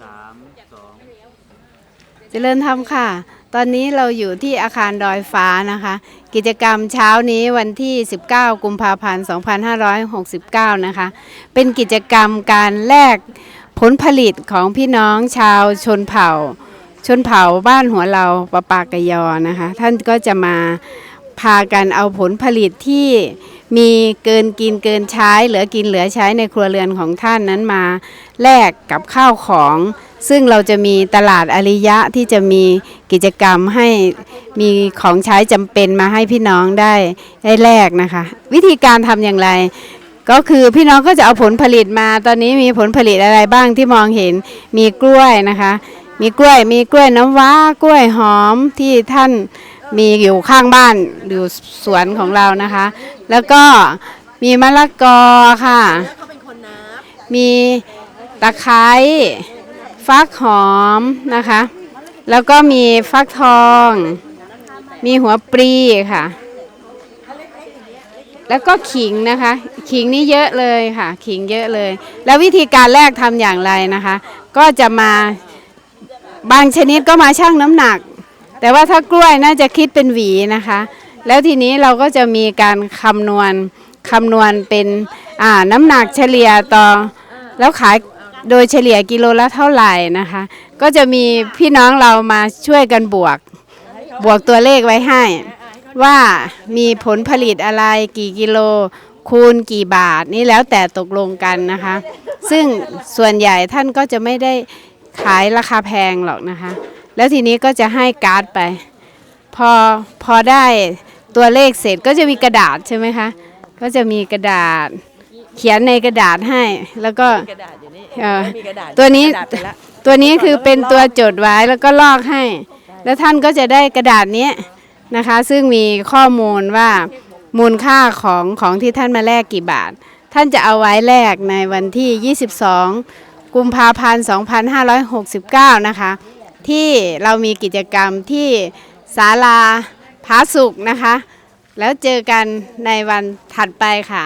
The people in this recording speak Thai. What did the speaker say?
สามสองเจริญธรรมค่ะ ตอนนี้เราอยู่ที่อาคารดอยฟ้านะคะ กิจกรรมเช้านี้วันที่ 19 กุมภาพันธ์ 2569 นะคะ เป็นกิจกรรมการแลกผลผลิตของพี่น้องชาวชนเผ่า ชนเผ่าบ้านหัวเราปะปากะยอนะคะ ท่านก็จะมาพากันเอาผลผลิตที่ มีเกินกินเกินใช้ เหลือกินเหลือใช้ในครัวเรือนของท่านนั้นมาแลกกับข้าวของ ซึ่งเราจะมีตลาดอริยะที่จะมีกิจกรรมให้มีของใช้จำเป็นมาให้พี่น้องได้ได้แลกนะคะ วิธีการทำอย่างไรก็คือพี่น้องก็จะเอาผลผลิตมาตอนนี้มีผลผลิตอะไรบ้างที่มองเห็นมีกล้วยนะคะ มีกล้วยมีกล้วยน้ำว้ากล้วยหอมที่ท่าน มีอยู่ข้างบ้านอยู่สวนของเรานะคะ แล้วก็มีมะละกอค่ะเขาเป็นคนนับมีตะไคร้ฟักหอมนะคะ แล้วก็มีฟักทอง มีหัวปรีค่ะ แล้วก็ขิงนะคะ ขิงนี่เยอะเลยค่ะ ขิงเยอะเลย แล้ววิธีการแรกทำอย่างไรนะคะ ก็จะมาบางชนิดก็มาชั่งน้ำหนัก แต่ว่าถ้ากล้วยน่าจะคิดเป็นหวีนะคะ แล้วทีนี้เราก็จะมีการคำนวณคำนวณเป็นน้ำหนักเฉลี่ยต่อแล้วขายโดยเฉลี่ยกิโลละเท่าไหร่นะคะ ก็จะมีพี่น้องเรามาช่วยกันบวก บวกตัวเลขไว้ให้ ว่ามีผลผลิตอะไรกี่กิโลคูณกี่บาทนี่แล้วแต่ตกลงกันนะคะ ซึ่งส่วนใหญ่ท่านก็จะไม่ได้ขายราคาแพงหรอกนะคะ แล้วทีนี้ก็จะให้การ์ดไป พอพอได้ตัวเลขเสร็จก็จะมีกระดาษใช่ไหมคะ ก็จะมีกระดาษ เขียนในกระดาษให้ แล้วก็กระดาษอยู่นี่เออไม่มีกระดาษตัวนี้กระดาษไปละตัวนี้คือเป็นตัวจดไว้แล้วก็ลอกให้ แล้วท่านก็จะได้กระดาษนี้นะคะ ซึ่งมีข้อมูลว่ามูลค่าของของที่ท่านมาแลกกี่บาท ท่านจะเอาไว้แลกในวันที่ 22 กุมภาพันธ์ 2569 นะคะ ที่เรามีกิจกรรมที่ศาลาผาสุกนะคะ แล้วเจอกันในวันถัดไปค่ะ